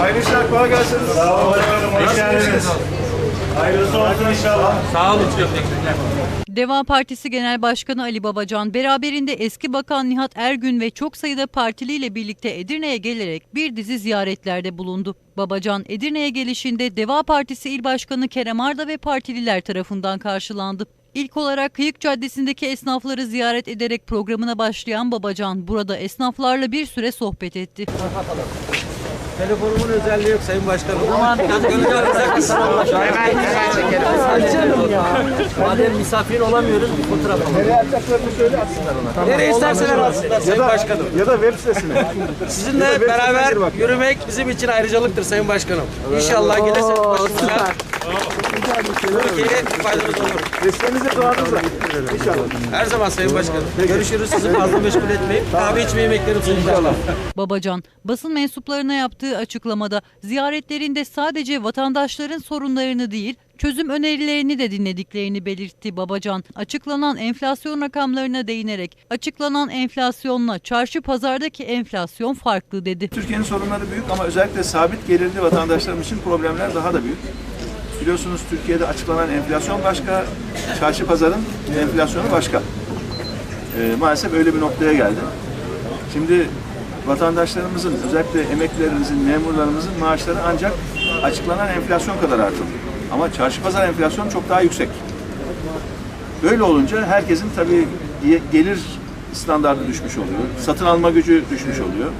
Hayırlı işler, kolay gelsin. Sağ olun. Hoş geldiniz. Hayırlısı olsun inşallah. Sağ olun. Çok teşekkürler. Deva Partisi Genel Başkanı Ali Babacan beraberinde eski Bakan Nihat Ergün ve çok sayıda partiliyle birlikte Edirne'ye gelerek bir dizi ziyaretlerde bulundu. Babacan Edirne'ye gelişinde Deva Partisi İl Başkanı Kerem Arda ve partililer tarafından karşılandı. İlk olarak Kıyık Caddesi'ndeki esnafları ziyaret ederek programına başlayan Babacan burada esnaflarla bir süre sohbet etti. Telefonumun özelliği yok Sayın Başkanım. Ama biraz gönlünüze kısa Madem misafir olamıyoruz bir fotoğraf alalım. Nereye atacaklarını söyle atsınlar ona. Nereye isterseler alsınlar Sayın Başkanım. Ya da web sitesine. Sizinle Ya web beraber yürümek bizim için ayrıcalıktır Sayın Başkanım. İnşallah gelirseniz Türkiye'ye faydalı olur. Desteğinizi duanızla. İnşallah. Her zaman Sayın Başkanım. Görüşürüz. Sizi fazla meşgul etmeyin. Kahve içmeyi beklerim Başkanım. Babacan, basın mensuplarına yaptığı açıklamada ziyaretlerinde sadece vatandaşların sorunlarını değil, çözüm önerilerini de dinlediklerini belirtti Babacan. Açıklanan enflasyon rakamlarına değinerek, açıklanan enflasyonla çarşı pazardaki enflasyon farklı dedi. Türkiye'nin sorunları büyük ama özellikle sabit gelirli vatandaşlarımız için problemler daha da büyük. Biliyorsunuz Türkiye'de açıklanan enflasyon başka, çarşı pazarın enflasyonu başka. Ee, maalesef öyle bir noktaya geldi. Şimdi vatandaşlarımızın, özellikle emeklilerimizin, memurlarımızın maaşları ancak açıklanan enflasyon kadar artıyor. Ama çarşı pazar enflasyonu çok daha yüksek. Böyle olunca herkesin tabii ge- gelir standartı düşmüş oluyor. Satın alma gücü düşmüş oluyor.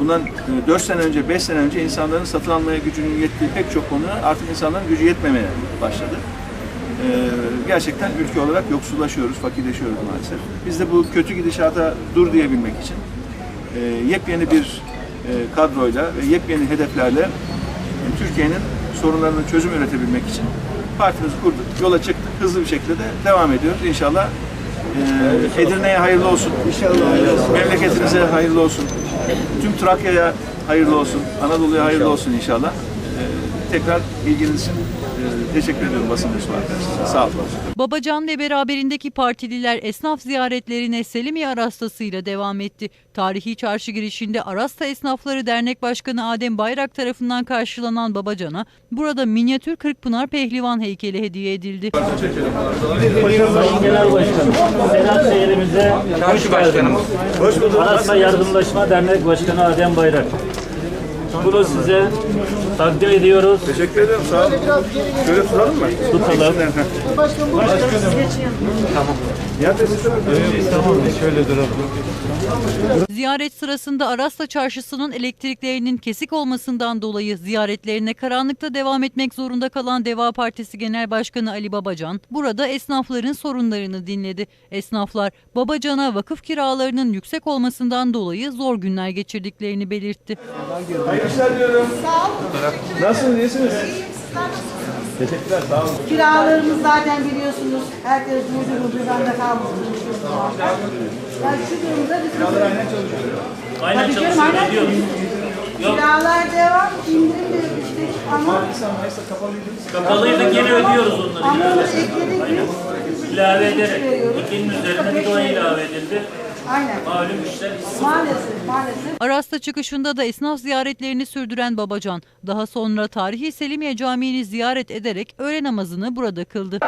Bundan 4 sene önce, 5 sene önce insanların satın almaya gücünün yettiği pek çok konuya artık insanların gücü yetmemeye başladı. Ee, gerçekten ülke olarak yoksullaşıyoruz, fakirleşiyoruz maalesef. Biz de bu kötü gidişata dur diyebilmek için e, yepyeni bir e, kadroyla ve yepyeni hedeflerle e, Türkiye'nin sorunlarını çözüm üretebilmek için partimizi kurduk, yola çıktık, hızlı bir şekilde de devam ediyoruz. İnşallah e, Edirne'ye hayırlı olsun. İnşallah. memleketinize hayırlı olsun. Tüm Trakya'ya hayırlı olsun. Anadolu'ya hayırlı olsun inşallah. Tekrar ilginiz için e, teşekkür ediyorum basın mensubu arkadaşlar. Sağ olun. Babacan ve beraberindeki partililer esnaf ziyaretlerine Selimiye Arastası'yla devam etti. Tarihi çarşı girişinde Arasta Esnafları Dernek Başkanı Adem Bayrak tarafından karşılanan Babacan'a burada minyatür Kırkpınar Pehlivan heykeli hediye edildi. Sayın Genel Başkanım, Selam şehrimize hoş geldiniz. Hoş bulduk. Arasma Yardımlaşma Dernek Başkanı Adem Bayrak. Bunu size takdim ediyoruz. Teşekkür ederim. Sağ olun. Şöyle tutalım mı? Tutalım. Ya da siz de- Ziyaret sırasında Arasta Çarşısı'nın elektriklerinin kesik olmasından dolayı ziyaretlerine karanlıkta devam etmek zorunda kalan Deva Partisi Genel Başkanı Ali Babacan, burada esnafların sorunlarını dinledi. Esnaflar Babacan'a vakıf kiralarının yüksek olmasından dolayı zor günler geçirdiklerini belirtti. Hayırlı işler diyorum. Sağ olun. Nasılsınız? İyisiniz? Teşekkürler. Sağ olun. Kiralarımız zaten biliyorsunuz herkes duydu mu düzende kalmışsınız. Yani şu durumda bizim Aynen Tabii canım, çalışıyoruz, aynen. ediyoruz. kiralar devam, indirim de işte ama kapalıydı. Kapalıydı, geri ödüyoruz onları. ama onu ekledik biz. İlave ederek, ikinin üzerine bir de o ilave edildi. Aynen. Malum işler Maalesef, maalesef. Arasta çıkışında da esnaf ziyaretlerini sürdüren Babacan, daha sonra tarihi Selimiye Camii'ni ziyaret ederek öğle namazını burada kıldı.